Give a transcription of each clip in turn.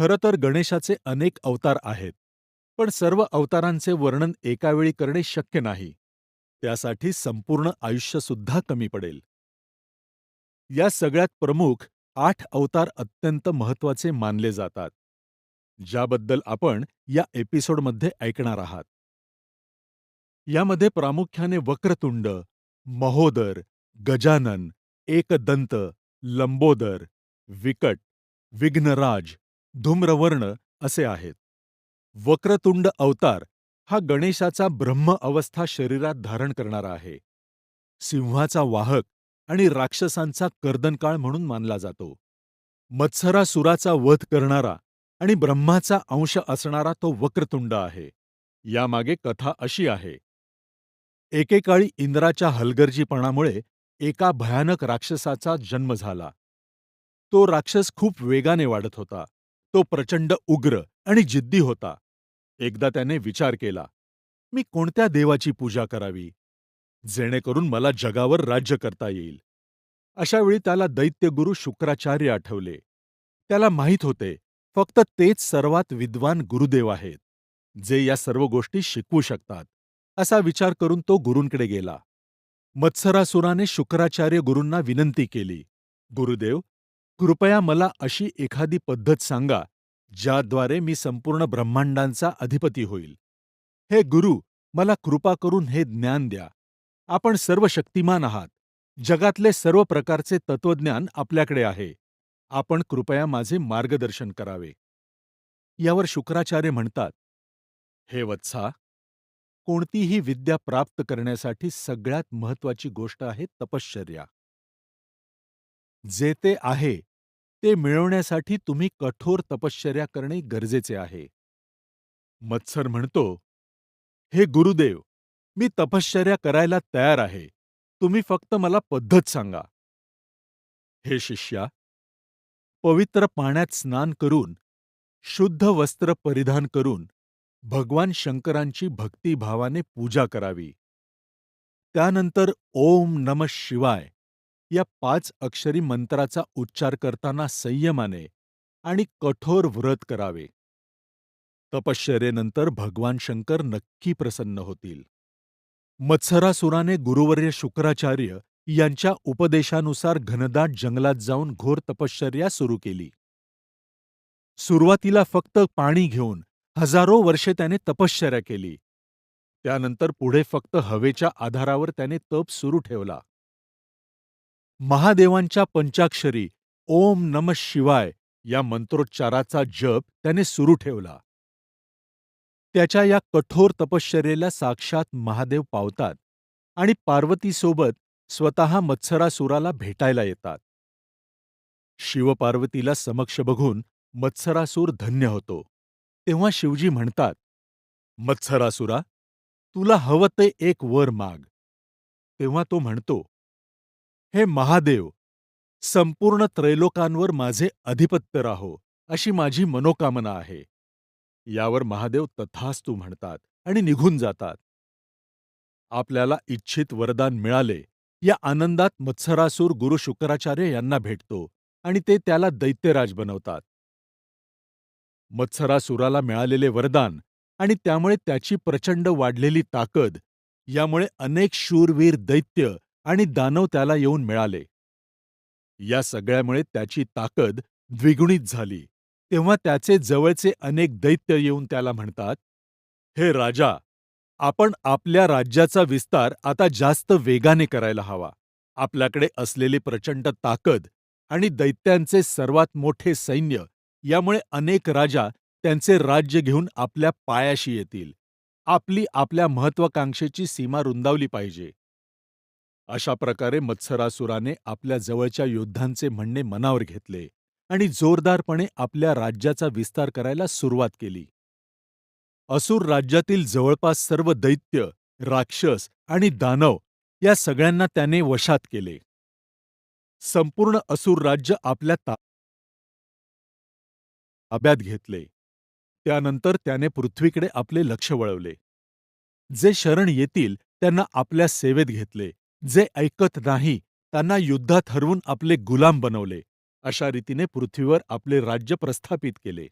खरं तर गणेशाचे अनेक अवतार आहेत पण सर्व अवतारांचे वर्णन एकावेळी करणे शक्य नाही. त्यासाठी संपूर्ण आयुष्यसुद्धा कमी पडेल. या सगळ्यात प्रमुख आठ अवतार अत्यंत महत्त्वाचे मानले जातात ज्याबद्दल आपण या एपिसोडमध्ये ऐकणार आहात. यामध्ये प्रामुख्याने वक्रतुंड महोदर गजानन एकदंत लंबोदर विकट विघ्नराज धूम्रवर्ण असे आहेत. वक्रतुंड अवतार हा गणेशाचा ब्रह्म अवस्था शरीरात धारण करणारा आहे. सिंहाचा वाहक आणि राक्षसांचा कर्दनकाळ म्हणून मानला जातो. मत्सरासुराचा वध करणारा आणि ब्रह्माचा अंश असणारा तो वक्रतुंड आहे. यामागे कथा अशी आहे. एकेकाळी इंद्राच्या हलगर्जीपणामुळे एका भयानक राक्षसाचा जन्म झाला. तो राक्षस खूप वेगाने वाढत होता. तो प्रचंड उग्र आणि जिद्दी होता. एकदा त्याने विचार केला मी कोणत्या देवाची पूजा करावी? जेणेकरून मला जगावर राज्य करता येईल. अशावेळी त्याला दैत्यगुरु शुक्राचार्य आठवले. त्याला माहीत होते फक्त तेच सर्वात विद्वान गुरुदेव आहेत जे या सर्व गोष्टी शिकवू शकतात. असा विचार करून तो गुरूंकडे गेला. मत्सरासुराने शुक्राचार्य गुरूंना विनंती केली गुरुदेव कृपया मला अशी एखादी पद्धत सांगा ज्याद्वारे मी संपूर्ण ब्रह्मांडांचा अधिपती होईल. हे गुरु मला कृपा करून हे ज्ञान द्या. आपण सर्व शक्तिमान आहात. जगातले सर्व प्रकारचे तत्वज्ञान आपल्याकडे आहे. आपण कृपया माझे मार्गदर्शन करावे. यावर शुक्राचार्य म्हणतात हे वत्सा कोणतीही विद्या प्राप्त करण्यासाठी सगळ्यात महत्वाची गोष्ट आहे तपश्चर्या. जे ते आहे ते मिळवण्यासाठी तुम्ही कठोर तपश्चर्या करणे गरजेचे आहे. मत्सर म्हणतो हे गुरुदेव मी तपश्चर्या करायला तयार आहे. तुम्ही फक्त मला पद्धत सांगा. हे शिष्या पवित्र पाण्यात स्नान करून शुद्ध वस्त्र परिधान करून भगवान शंकरांची भक्तिभावाने पूजा करावी. त्यानंतर ओम नम शिवाय या पाच अक्षरी मंत्राचा उच्चार करताना संयमाने आणि कठोर व्रत करावे. तपश्चर्येनंतर भगवान शंकर नक्की प्रसन्न होतील. मत्सरासुराने गुरुवर्य शुक्राचार्य यांच्या उपदेशानुसार घनदाट जंगलात जाऊन घोर तपश्चर्या सुरू केली. सुरुवातीला फक्त पाणी घेऊन हजारो वर्षे त्याने तपश्चर्या केली. त्यानंतर पुढे फक्त हवेच्या आधारावर त्याने तप सुरू ठेवला. महादेवांच्या पंचाक्षरी ओम नम शिवाय या मंत्रोच्चाराचा जप त्याने सुरू ठेवला. त्याच्या या कठोर तपश्चर्येला साक्षात महादेव पावतात आणि पार्वतीसोबत स्वतः मत्सरासुराला भेटायला येतात. शिवपार्वतीला समक्ष बघून मत्सरासूर धन्य होतो. तेव्हा शिवजी म्हणतात मत्सरासुरा तुला हवं ते एक वर माग. तेव्हा तो म्हणतो हे महादेव संपूर्ण त्रैलोकांवर माझे अधिपत्य राहो अशी माझी मनोकामना आहे. यावर महादेव तथास्तू म्हणतात आणि निघून जातात. आपल्याला इच्छित वरदान मिळाले या आनंदात मत्सरासूर गुरु शुक्राचार्य यांना भेटतो आणि ते त्याला दैत्यराज बनवतात. मत्सरासुराला मिळालेले वरदान आणि त्यामुळे त्याची प्रचंड वाढलेली ताकद यामुळे अनेक शूरवीर दैत्य आणि दानव त्याला येऊन मिळाले. या सगळ्यामुळे त्याची ताकद द्विगुणित झाली. तेव्हा त्याचे जवळचे अनेक दैत्य येऊन त्याला म्हणतात हे राजा आपण आपल्या राज्याचा विस्तार आता जास्त वेगाने करायला हवा. आपल्याकडे असलेली प्रचंड ताकद आणि दैत्यांचे सर्वात मोठे सैन्य यामुळे अनेक राजा त्यांचे राज्य घेऊन आपल्या पायाशी येतील. आपली आपल्या महत्वाकांक्षेची सीमा रुंदावली पाहिजे. अशा प्रकारे मत्सरासुराने आपल्या जवळच्या योद्धांचे म्हणणे मनावर घेतले आणि जोरदारपणे आपल्या राज्याचा विस्तार करायला सुरुवात केली. असुर राज्यातील जवळपास सर्व दैत्य राक्षस आणि दानव या सगळ्यांना त्याने वशात केले. संपूर्ण असुर राज्य आपल्या ताब्यात घेतले. त्यानंतर त्याने पृथ्वीकडे आपले लक्ष वळवले. जे शरण येतील त्यांना आपल्या सेवेत घेतले. जे ऐकत नाही त्यांना युद्धात हरवून आपले गुलाम बनवले अशा रीतीने पृथ्वीवर आपले राज्य प्रस्थापित केले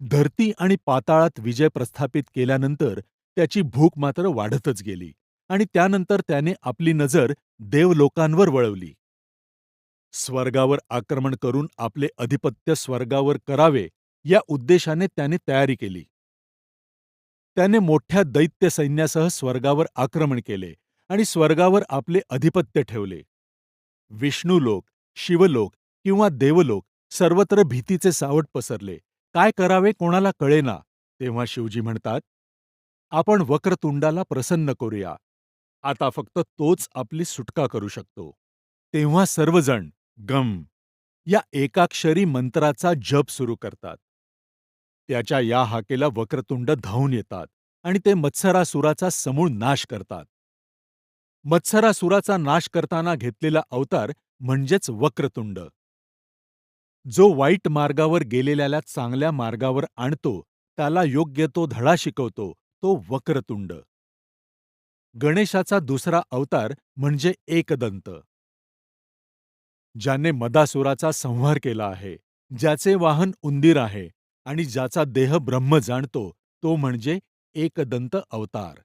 धरती आणि पाताळात विजय प्रस्थापित केल्यानंतर त्याची भूक मात्र वाढतच गेली आणि त्यानंतर त्याने आपली नजर देवलोकांवर वळवली. स्वर्गावर आक्रमण करून आपले अधिपत्य स्वर्गावर करावे या उद्देशाने त्याने तयारी केली. त्याने मोठ्या दैत्य सैन्यासह स्वर्गावर आक्रमण केले आणि स्वर्गावर आपले अधिपत्य ठेवले. विष्णुलोक, शिवलोक किंवा देवलोक सर्वत्र भीतीचे सावट पसरले. काय करावे कोणाला कळेना. तेव्हा शिवजी म्हणतात, आपण वक्रतुंडाला प्रसन्न करूया. आता फक्त तोच आपली सुटका करू शकतो. तेव्हा सर्वजण गम या एकाक्षरी मंत्राचा जप सुरू करतात. त्याच्या या हाकेला वक्रतुंड धावून येतात आणि ते मत्सरासुराचा समूळ नाश करतात. मत्सरासुराचा नाश करताना घेतलेला अवतार म्हणजेच वक्रतुंड. जो वाईट मार्गावर गेलेल्याला चांगल्या मार्गावर आणतो, त्याला योग्य तो धडा शिकवतो, तो वक्रतुंड. गणेशाचा दुसरा अवतार म्हणजे एकदंत. ज्याने मदासुराचा संहार केला आहे, ज्याचे वाहन उंदीर आहे आणि ज्याचा देह ब्रह्म जाणतो, तो म्हणजे एकदंत अवतार.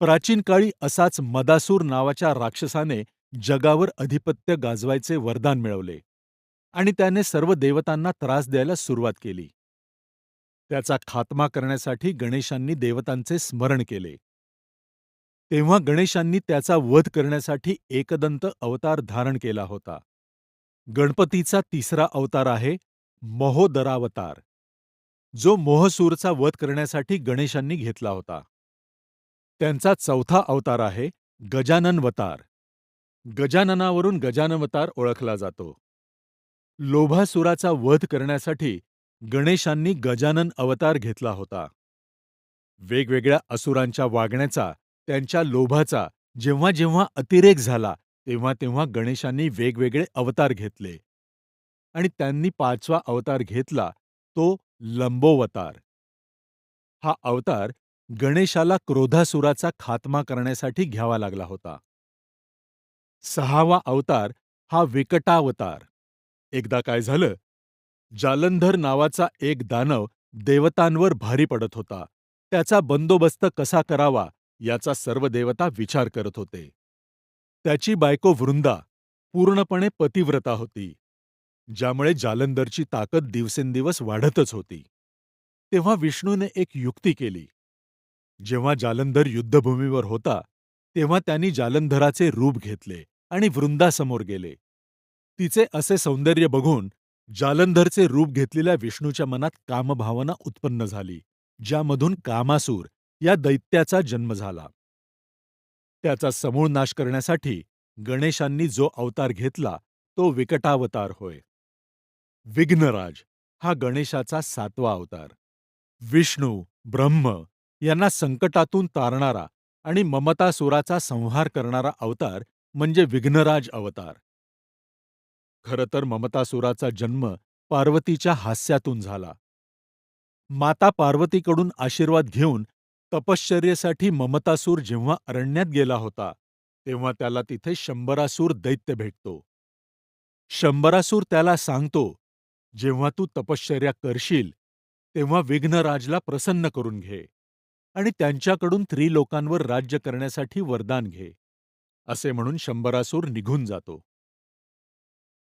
प्राचीन काळी असाच मदासूर नावाच्या राक्षसाने जगावर अधिपत्य गाजवायचे वरदान मिळवले आणि त्याने सर्व देवतांना त्रास द्यायला सुरुवात केली. त्याचा खात्मा करण्यासाठी गणेशांनी देवतांचे स्मरण केले. तेव्हा गणेशांनी त्याचा वध करण्यासाठी एकदंत अवतार धारण केला होता. गणपतीचा तिसरा अवतार आहे महोदरावतार, जो मोहसूरचा वध करण्यासाठी गणेशांनी घेतला होता. त्यांचा चौथा अवतार आहे गजाननवतार. गजाननावरून गजानवतार ओळखला जातो. लोभासुराचा वध करण्यासाठी गणेशांनी गजानन अवतार घेतला होता. वेगवेगळ्या असुरांच्या वागण्याचा, त्यांच्या लोभाचा जेव्हा जेव्हा अतिरेक झाला, तेव्हा तेव्हा गणेशांनी वेगवेगळे अवतार घेतले आणि त्यांनी पाचवा अवतार घेतला तो लंबोवतार. हा अवतार गणेशाला क्रोधासुराचा खात्मा करण्यासाठी घ्यावा लागला होता. सहावा अवतार हा विकटावतार. एकदा काय झालं, जालंधर नावाचा एक दानव देवतांवर भारी पडत होता. त्याचा बंदोबस्त कसा करावा याचा सर्व देवता विचार करत होते. त्याची बायको वृंदा पूर्णपणे पतिव्रता होती, ज्यामुळे जालंधरची ताकद दिवसेंदिवस वाढतच होती. तेव्हा विष्णूने एक युक्ती केली. जेव्हा जालंधर युद्धभूमीवर होता, तेव्हा त्यांनी जालंधराचे रूप घेतले आणि वृंदासमोर गेले. तिचे असे सौंदर्य बघून जालंधरचे रूप घेतलेल्या विष्णूच्या मनात कामभावना उत्पन्न झाली, ज्यामधून कामासूर या दैत्याचा जन्म झाला. त्याचा समूळ नाश करण्यासाठी गणेशांनी जो अवतार घेतला तो विकटावतार होय. विघ्नराज हा गणेशाचा सातवा अवतार. विष्णू, ब्रह्म यांना संकटातून तारणारा आणि ममतासुराचा संहार करणारा अवतार म्हणजे विघ्नराज अवतार. खरं तर ममतासुराचा जन्म पार्वतीच्या हास्यातून झाला. माता पार्वतीकडून आशीर्वाद घेऊन तपश्चर्येसाठी ममतासूर जेव्हा अरण्यात गेला होता, तेव्हा त्याला तिथे शंभरासूर दैत्य भेटतो. शंभरासूर त्याला सांगतो, जेव्हा तू तपश्चर्या करशील, तेव्हा विघ्नराजला प्रसन्न करून घे आणि त्यांच्याकडून त्रिलोकांवर राज्य करण्यासाठी वरदान घे. असे म्हणून शंभरासूर निघून जातो.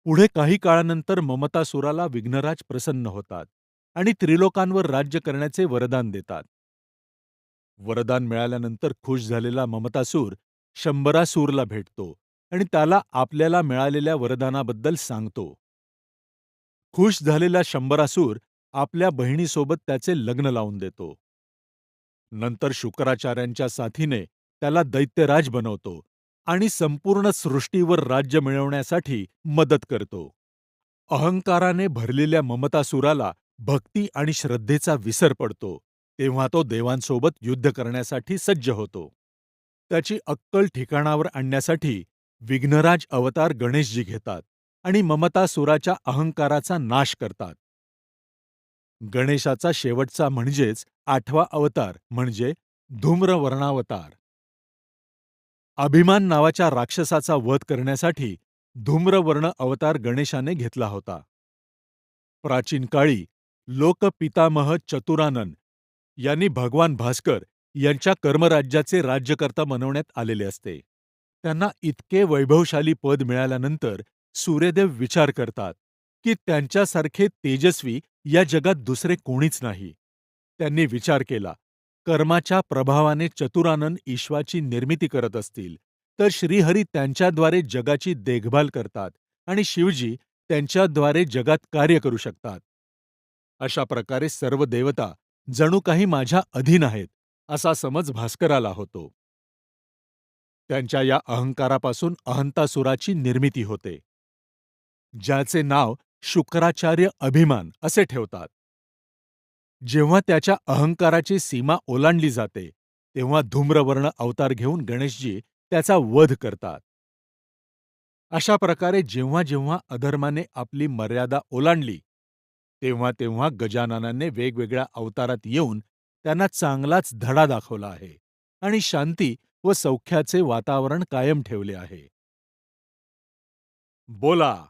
पुढे काही काळानंतर ममतासुराला विघ्नराज प्रसन्न होतात आणि त्रिलोकांवर राज्य करण्याचे वरदान देतात. वरदान मिळाल्यानंतर खुश झालेला ममतासूर शंभरासूरला भेटतो आणि त्याला आपल्याला मिळालेल्या वरदानाबद्दल सांगतो. खुश झालेला शंभरासूर आपल्या बहिणीसोबत त्याचे लग्न लावून देतो. नंतर शुक्राचार्यांच्या साथीने त्याला दैत्यराज बनवतो आणि संपूर्ण सृष्टीवर राज्य मिळवण्यासाठी मदत करतो. अहंकाराने भरलेल्या ममतासुराला भक्ती आणि श्रद्धेचा विसर पडतो, तेव्हा तो देवांसोबत युद्ध करण्यासाठी सज्ज होतो. त्याची अक्कल ठिकाणावर आणण्यासाठी विघ्नराज अवतार गणेशजी घेतात आणि ममतासुराच्या अहंकाराचा नाश करतात. गणेशाचा शेवटचा म्हणजेच आठवा अवतार म्हणजे धूम्रवर्णावतार. अभिमान नावाच्या राक्षसाचा वध करण्यासाठी धूम्रवर्ण अवतार गणेशाने घेतला होता. प्राचीन काळी लोकपितामह चतुरानन यांनी भगवान भास्कर यांच्या कर्मराज्याचे राज्यकर्ता बनवण्यात आलेले असते. त्यांना इतके वैभवशाली पद मिळाल्यानंतर सूर्यदेव विचार करतात की त्यांच्यासारखे तेजस्वी या जगात दुसरे कोणीच नाही. त्यांनी विचार केला, कर्माच्या प्रभावाने चतुरानन ईश्वाची निर्मिती करत असतील, तर श्रीहरी त्यांच्याद्वारे जगाची देखभाल करतात आणि शिवजी त्यांच्याद्वारे जगात कार्य करू शकतात. अशा प्रकारे सर्व देवता जणू काही माझ्या अधीन आहेत, असा समज भास्कराला होतो. त्यांच्या या अहंकारापासून अहंतासुराची निर्मिती होते, ज्याचे नाव शुक्राचार्य अभिमान असे ठेवतात. जेव्हा त्याच्या अहंकाराची सीमा ओलांडली जाते, तेव्हा धूम्रवर्ण अवतार घेऊन गणेशजी त्याचा वध करतात. अशा प्रकारे जेव्हा जेव्हा अधर्माने आपली मर्यादा ओलांडली, तेव्हा तेव्हा गजाननाने वेगवेगळ्या अवतारात येऊन त्यांना चांगलाच धडा दाखवला आहे आणि शांती व सौख्याचे वातावरण कायम ठेवले आहे. बोला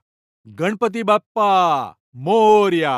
गणपती बाप्पा मोर्या.